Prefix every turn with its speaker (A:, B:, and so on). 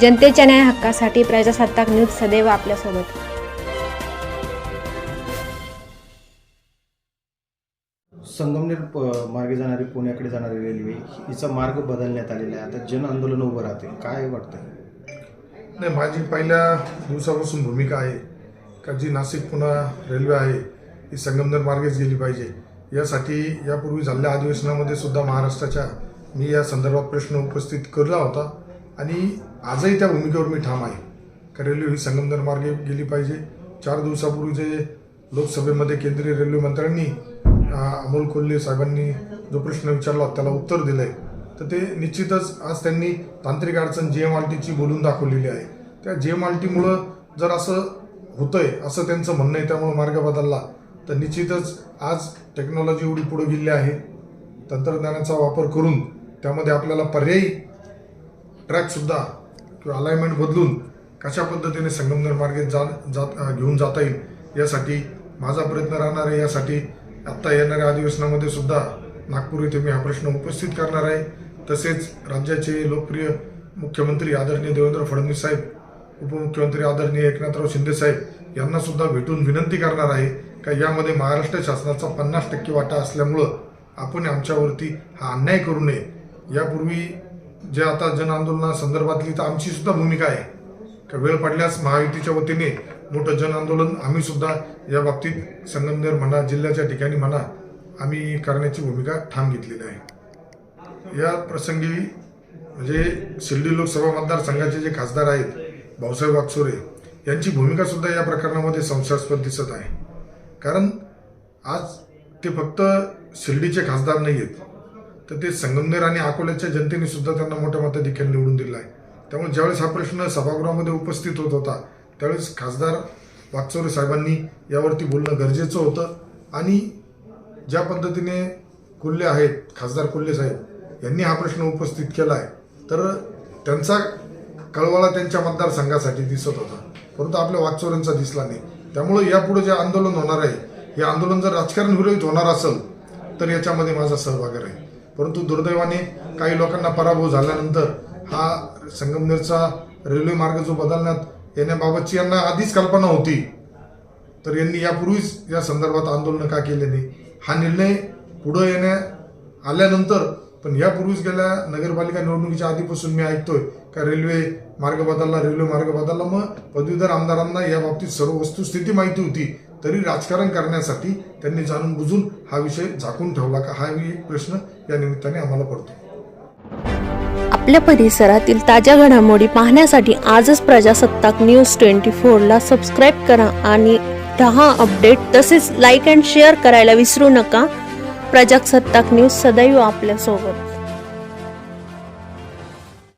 A: जनतेच्या न्याय हक्कासाठी प्रजासत्ताक न्यूज सदैव आपल्यासोबत.
B: संगमनेर प- मार्गे जाणारी पुण्याकडे जाणारी रेल्वे हिचा मार्ग बदलण्यात आलेला आहे. आता जन आंदोलन उभं राहते. काय वाटतं
C: नाही माझी पहिल्या दिवसापासून भूमिका आहे का जी नाशिक पुणा रेल्वे आहे ही संगमनेर मार्गेच गेली पाहिजे. यासाठी यापूर्वी झालेल्या अधिवेशनामध्ये सुद्धा महाराष्ट्राच्या मी या संदर्भात प्रश्न उपस्थित करला होता. आणि आजही त्या भूमिकेवर मी ठाम आहे. का रेल्वे ही संगमनेर मार्गे गेली पाहिजे. चार दिवसापूर्वी जे लोकसभेमध्ये केंद्रीय रेल्वे मंत्र्यांनी अमोल कोल्हे साहेबांनी जो प्रश्न विचारला त्याला उत्तर दिलं आहे तर ते निश्चितच आज त्यांनी तांत्रिक अडचण जे एम आर टीची बोलून दाखवलेली आहे. त्या जे एम आर टीमुळं जर असं होतंय असं त्यांचं म्हणणं आहे त्यामुळं मार्ग बदलला तर निश्चितच आज टेक्नॉलॉजी एवढी पुढे गेली आहे. तंत्रज्ञानाचा वापर करून त्यामध्ये आपल्याला पर्यायी ट्रॅकसुद्धा किंवा अलाइनमेंट बदलून कशा पद्धतीने संगमनेर मार्गे जा जात घेऊन जाता येईल यासाठी माझा प्रयत्न राहणार आहे. यासाठी आत्ता येणाऱ्या अधिवेशनामध्ये सुद्धा नागपूर येथे मी हा प्रश्न उपस्थित करणार आहे. तसेच राज्याचे लोकप्रिय मुख्यमंत्री आदरणीय देवेंद्र फडणवीस साहेब उपमुख्यमंत्री आदरणीय एकनाथराव शिंदे साहेब यांना सुद्धा भेटून विनंती करणार आहे का यामध्ये महाराष्ट्र शासनाचा पन्नास टक्के वाटा असल्यामुळं आपण आमच्यावरती हा अन्याय करू नये. यापूर्वी जे आता जन आंदोलनासंदर्भातली तर आमची सुद्धा भूमिका आहे. का वेळ पडल्यास महायुतीच्या वतीने मोठं जन आंदोलन आम्ही सुद्धा या बाबतीत संगमनेर म्हणा जिल्ह्याच्या ठिकाणी म्हणा आम्ही करण्याची भूमिका ठाम घेतलेली आहे. या प्रसंगी म्हणजे शिर्डी लोकसभा मतदारसंघाचे जे खासदार आहेत भाऊसाहेब वागचोरे यांची भूमिका सुद्धा या प्रकरणामध्ये संशयास्पद दिसत आहे. कारण आज ते फक्त शिर्डीचे खासदार नाही आहेत तर ते संगमनेर आणि अकोल्याच्या जनतेने सुद्धा त्यांना मोठ्या मताधिक्याने निवडून दिला आहे. त्यामुळे ज्यावेळेस हा प्रश्न सभागृहामध्ये उपस्थित होत होता त्यावेळेस खासदार वागचौरे साहेबांनी यावरती बोलणं गरजेचं होतं. आणि ज्या पद्धतीने कोल्हे आहेत खासदार कोल्हे साहेब यांनी हा प्रश्न उपस्थित केला आहे. तर त्यांचा कळवाळा त्यांच्या मतदारसंघासाठी दिसत होता. परंतु आपल्या वाकचोऱ्यांचा दिसला नाही. त्यामुळे यापुढे जे आंदोलन होणार आहे हे आंदोलन जर राजकारण विरोधित होणार असेल तर याच्यामध्ये माझा सहभाग राहील. परंतु दुर्दैवाने काही लोकांना पराभव झाल्यानंतर हा संगमनेरचा रेल्वे मार्ग जो बदलण्यात येण्याबाबतची यांना आधीच कल्पना होती. तर यांनी यापूर्वीच या संदर्भात आंदोलन का केले नाही हा निर्णय पुढं येण्या आल्यानंतर पण यापूर्वीच गेल्या नगरपालिका निवडणुकीच्या आधीपासून मी ऐकतोय का रेल्वे मार्ग बदलला रेल्वे मार्ग बदलला. मग पदवीधर आमदारांना या बाबतीत सर्व वस्तुस्थिती माहिती होती. तरी राजकारण करण्यासाठी त्यांनी जाणून बुजून हा विषय झाकून ठेवला का? हा एक प्रश्न या निमित्ताने आम्हाला पडतो.
D: आपल्या परिसरातील ताज्या घडामोडी पाहण्यासाठी आजच प्रजासत्ताक न्यूज ट्वेंटी फोरला सबस्क्राईब करा आणि दहा अपडेट तसेच लाईक अँड शेअर करायला विसरू नका. प्रजासत्ताक न्यूज सदैव आपल्यासोबत